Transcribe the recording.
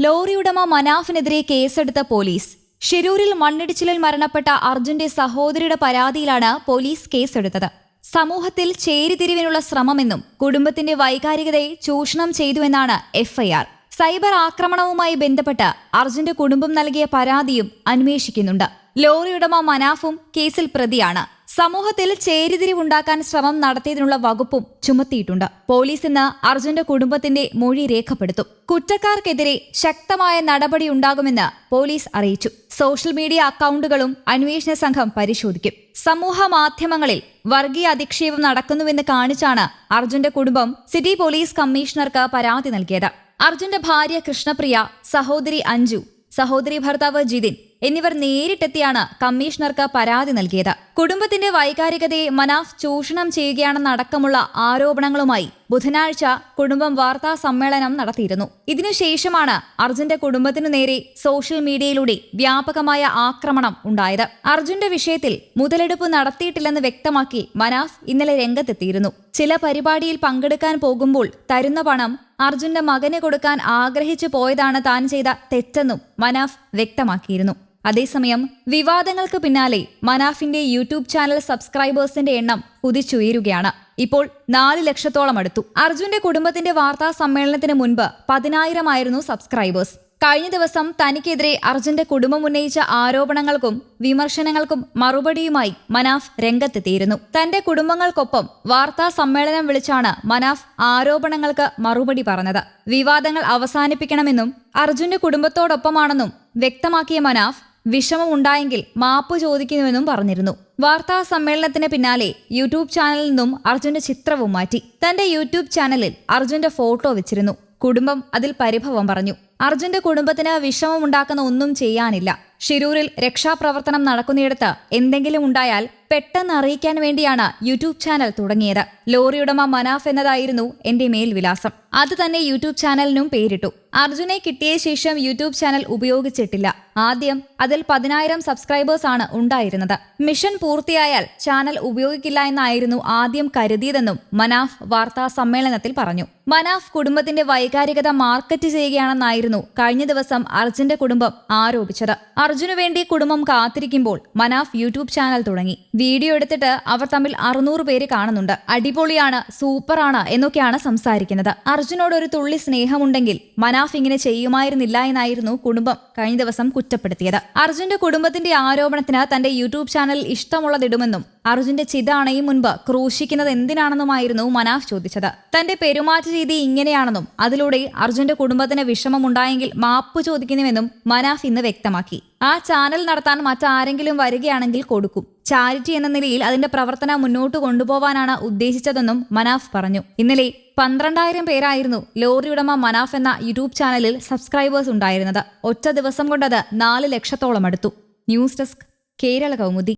Lorry ഉടമ മനാഫിനെതിരെ കേസെടുത്ത police. ഷിരൂരിൽ മണ്ണിടിച്ചിലിൽ മരണപ്പെട്ട അർജുന്റെ സഹോദരിയുടെ പരാതിയിലാണ് പോലീസ് കേസെടുത്തത്. സമൂഹത്തിൽ ചേരിതിരിവിനുള്ള ശ്രമമെന്നും കുടുംബത്തിന്റെ വൈകാരികതയെ ചൂഷണം ചെയ്തുവെന്നാണ് എഫ്ഐആർ. സൈബർ ആക്രമണവുമായി ബന്ധപ്പെട്ട് അർജുന്റെ കുടുംബം നൽകിയ പരാതിയും അന്വേഷിക്കുന്നുണ്ട്. ലോറി ഉടമ മനാഫും കേസിൽ പ്രതിയാണ്. സമൂഹത്തിൽ ചേരിതിരിവുണ്ടാക്കാൻ ശ്രമം നടത്തിയതിനുള്ള വകുപ്പും ചുമത്തിയിട്ടുണ്ട്. പോലീസ് ഇന്ന് അർജുന്റെ കുടുംബത്തിന്റെ മൊഴി രേഖപ്പെടുത്തും. കുറ്റക്കാർക്കെതിരെ ശക്തമായ നടപടി നടപടിയുണ്ടാകുമെന്ന് പോലീസ് അറിയിച്ചു. സോഷ്യൽ മീഡിയ അക്കൗണ്ടുകളും അന്വേഷണ സംഘം പരിശോധിക്കും. സമൂഹ മാധ്യമങ്ങളിൽ വർഗീയ അധിക്ഷേപം നടക്കുന്നുവെന്ന് കാണിച്ചാണ് അർജുന്റെ കുടുംബം സിറ്റി പോലീസ് കമ്മീഷണർക്ക് പരാതി നൽകിയത്. അർജുന്റെ ഭാര്യ കൃഷ്ണപ്രിയ സഹോദരി അഞ്ജു സഹോദരി ഭർത്താവ് ജിതിൻ എന്നിവർ നേരിട്ടെത്തിയാണ് കമ്മീഷണർക്ക് പരാതി നൽകിയത്. കുടുംബത്തിന്റെ വൈകാരികതയെ മനാഫ് ചൂഷണം ചെയ്യുകയാണെന്നടക്കമുള്ള ആരോപണങ്ങളുമായി ബുധനാഴ്ച കുടുംബം വാർത്താ സമ്മേളനം നടത്തിയിരുന്നു. ഇതിനുശേഷമാണ് അർജുന്റെ കുടുംബത്തിനു നേരെ സോഷ്യൽ മീഡിയയിലൂടെ വ്യാപകമായ ആക്രമണം ഉണ്ടായത്. അർജുന്റെ വിഷയത്തിൽ മുതലെടുപ്പ് നടത്തിയിട്ടില്ലെന്ന് വ്യക്തമാക്കി മനാഫ് ഇന്നലെ രംഗത്തെത്തിയിരുന്നു. ചില പരിപാടിയിൽ പങ്കെടുക്കാൻ പോകുമ്പോൾ തരുന്ന പണം അർജുന്റെ മകനെ കൊടുക്കാൻ ആഗ്രഹിച്ചു പോയതാണ് താൻ ചെയ്ത തെറ്റെന്നും മനാഫ് വ്യക്തമാക്കിയിരുന്നു. അതേസമയം വിവാദങ്ങൾക്ക് പിന്നാലെ മനാഫിന്റെ യൂട്യൂബ് ചാനൽ സബ്സ്ക്രൈബേഴ്സിന്റെ എണ്ണം കുതിച്ചുയരുകയാണ്. ഇപ്പോൾ നാല് ലക്ഷത്തോളം അടുത്തു. അർജുന്റെ കുടുംബത്തിന്റെ വാർത്താ സമ്മേളനത്തിന് മുൻപ് പതിനായിരമായിരുന്നു സബ്സ്ക്രൈബേഴ്സ്. കഴിഞ്ഞ ദിവസം തനിക്കെതിരെ അർജുന്റെ കുടുംബം ഉന്നയിച്ച ആരോപണങ്ങൾക്കും വിമർശനങ്ങൾക്കും മറുപടിയുമായി മനാഫ് രംഗത്തെത്തിയിരുന്നു. തന്റെ കുടുംബങ്ങൾക്കൊപ്പം വാർത്താ സമ്മേളനം വിളിച്ചാണ് മനാഫ് ആരോപണങ്ങൾക്ക് മറുപടി പറഞ്ഞത്. വിവാദങ്ങൾ അവസാനിപ്പിക്കണമെന്നും അർജുന്റെ കുടുംബത്തോടൊപ്പമാണെന്നും വ്യക്തമാക്കിയ മനാഫ് വിഷമമുണ്ടായെങ്കിൽ മാപ്പ് ചോദിക്കുന്നുവെന്നും പറഞ്ഞിരുന്നു. വാർത്താ സമ്മേളനത്തിന് പിന്നാലെ യൂട്യൂബ് ചാനലിൽ നിന്നും അർജുന്റെ ചിത്രവും മാറ്റി. തന്റെ യൂട്യൂബ് ചാനലിൽ അർജുന്റെ ഫോട്ടോ വെച്ചിരുന്നു. കുടുംബം അതിൽ പരിഭവം പറഞ്ഞു. അർജുന്റെ കുടുംബത്തിന് വിഷമമുണ്ടാക്കുന്ന ഒന്നും ചെയ്യാനില്ല. ഷിരൂരിൽ രക്ഷാപ്രവർത്തനം നടക്കുന്നിടത്ത് എന്തെങ്കിലും ഉണ്ടായാൽ പെട്ടെന്ന് അറിയിക്കാൻ വേണ്ടിയാണ് യൂട്യൂബ് ചാനൽ തുടങ്ങിയത്. ലോറിയുടമ മനാഫ് എന്നതായിരുന്നു എന്റെ മേൽവിലാസം. അത് തന്നെ യൂട്യൂബ് ചാനലിനും പേരിട്ടു. അർജുനെ കിട്ടിയ ശേഷം യൂട്യൂബ് ചാനൽ ഉപയോഗിച്ചിട്ടില്ല. ആദ്യം അതിൽ പതിനായിരം സബ്സ്ക്രൈബേഴ്സ് ആണ് ഉണ്ടായിരുന്നത്. മിഷൻ പൂർത്തിയായാൽ ചാനൽ ഉപയോഗിക്കില്ല എന്നായിരുന്നു ആദ്യം കരുതിയതെന്നും മനാഫ് വാർത്താ സമ്മേളനത്തിൽ പറഞ്ഞു. മനാഫ് കുടുംബത്തിന്റെ വൈകാരികത മാർക്കറ്റ് ചെയ്യുകയാണെന്നായിരുന്നു കഴിഞ്ഞ ദിവസം അർജുന്റെ കുടുംബം ആരോപിച്ചത്. അർജുനു വേണ്ടി കുടുംബം കാത്തിരിക്കുമ്പോൾ മനാഫ് യൂട്യൂബ് ചാനൽ തുടങ്ങി. വീഡിയോ എടുത്തിട്ട് അവർ തമ്മിൽ അറുന്നൂറ് പേര് കാണുന്നുണ്ട്. അടിപൊളിയാണ് സൂപ്പറാണ് എന്നൊക്കെയാണ് സംസാരിക്കുന്നത്. അർജുനോട് ഒരു തുള്ളി സ്നേഹമുണ്ടെങ്കിൽ മനാഫ് ഇങ്ങനെ ചെയ്യുമായിരുന്നില്ല എന്നായിരുന്നു കുടുംബം കഴിഞ്ഞ ദിവസം കുറ്റപ്പെടുത്തിയത്. അർജുന്റെ കുടുംബത്തിന്റെ ആരോപണത്തിന് തന്റെ യൂട്യൂബ് ചാനൽ ഇഷ്ടമുള്ളതിടുമെന്നും അർജുന്റെ ചിതാണയും മുൻപ് ക്രൂശിക്കുന്നത് എന്തിനാണെന്നുമായിരുന്നു മനാഫ് ചോദിച്ചത്. തന്റെ പെരുമാറ്റ രീതി ഇങ്ങനെയാണെന്നും അതിലൂടെ അർജുന്റെ കുടുംബത്തിന് വിഷമമുണ്ടായെങ്കിൽ മാപ്പ് ചോദിക്കുന്നുവെന്നും മനാഫ് ഇന്ന് വ്യക്തമാക്കി. ആ ചാനൽ നടത്താൻ മറ്റാരെങ്കിലും വരികയാണെങ്കിൽ കൊടുക്കും. ചാരിറ്റി എന്ന നിലയിൽ അതിന്റെ പ്രവർത്തനം മുന്നോട്ട് കൊണ്ടുപോവാനാണ് ഉദ്ദേശിച്ചതെന്നും മനാഫ് പറഞ്ഞു. ഇന്നലെ പന്ത്രണ്ടായിരം പേരായിരുന്നു ലോറി ഉടമ മനാഫ് എന്ന യൂട്യൂബ് ചാനലിൽ സബ്സ്ക്രൈബേഴ്സ് ഉണ്ടായിരുന്നത്. ഒറ്റ ദിവസം കൊണ്ടത് നാല് ലക്ഷത്തോളം അടുത്തു. News desk Kerala Kaumudi.